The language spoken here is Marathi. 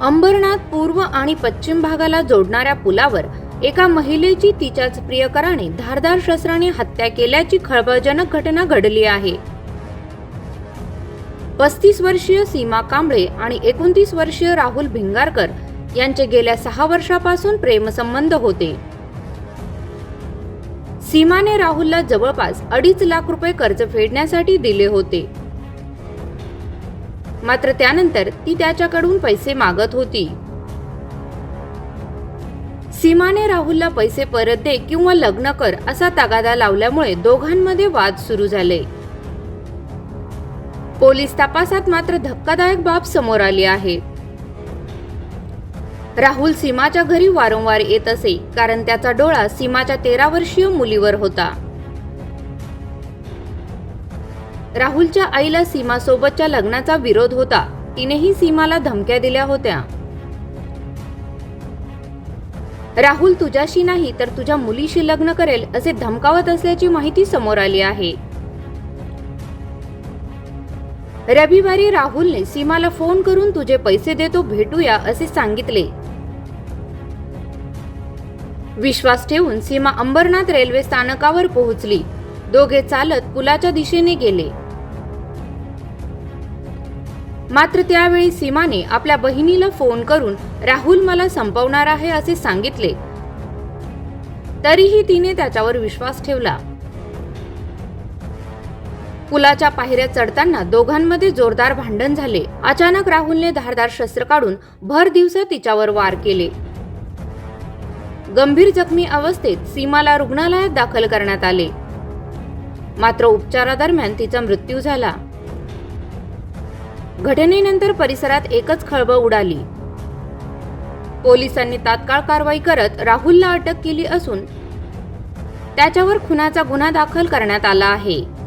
अंबरनाथ पूर्व आणि पश्चिम भागाला जोडणाऱ्या पुलावर एका महिलेची तिच्याच प्रियकराने धारदार शस्त्राने हत्या केल्याची खळबळजनक घटना घडली आहे. पस्तीस वर्षीय सीमा कांबळे आणि एकोणतीस वर्षीय राहुल भिंगारकर यांचे गेल्या सहा वर्षापासून प्रेमसंबंध होते. सीमाने राहुलला जवळपास अडीच लाख रुपये कर्ज फेडण्यासाठी दिले होते. मात्र त्यानंतर ती त्याच्याकडून पैसे मागत होती. सीमाने राहुलला पैसे परत दे किंवा लग्न कर असा तगादा लावल्यामुळे दोघांमध्ये वाद सुरू झाले. पोलीस तपासात मात्र धक्कादायक बाब समोर आली आहे. राहुल सीमाच्या घरी वारंवार येत असे कारण त्याचा डोळा सीमाच्या तेरा वर्षीय मुलीवर होता. राहुलच्या आईला सीमासोबतच्या लग्नाचा विरोध होता. तिनेही सीमाला धमक्या दिल्या होत्या. राहुल तुझ्याशी नाही तर तुझ्या मुलीशी लग्न करेल असे धमकावत असल्याची माहिती समोर आली आहे. रविवारी राहुलने सीमाला फोन करून तुझे पैसे देतो भेटूया असे सांगितले. विश्वास ठेवून सीमा अंबरनाथ रेल्वे स्थानकावर पोहोचली. दोघे चालत पुलाच्या दिशेने गेले. मात्र त्यावेळी सीमाने आपल्या बहिणीला फोन करून राहुल मला संपवणार आहे असे सांगितले. तरीही तिने त्याच्यावर विश्वास ठेवला. पुलाच्या पायऱ्या चढताना दोघांमध्ये जोरदार भांडण झाले. अचानक राहुलने धारदार शस्त्र काढून भर दिवसा तिच्यावर वार केले. गंभीर जखमी अवस्थेत सीमाला रुग्णालयात दाखल करण्यात आले. मात्र उपचारादरम्यान तिचा मृत्यू झाला. घटनेनंतर परिसरात एकच खळबळ उडाली. पोलिसांनी तात्काळ कारवाई करत राहुलला अटक केली असून त्याच्यावर खुनाचा गुन्हा दाखल करण्यात आला आहे.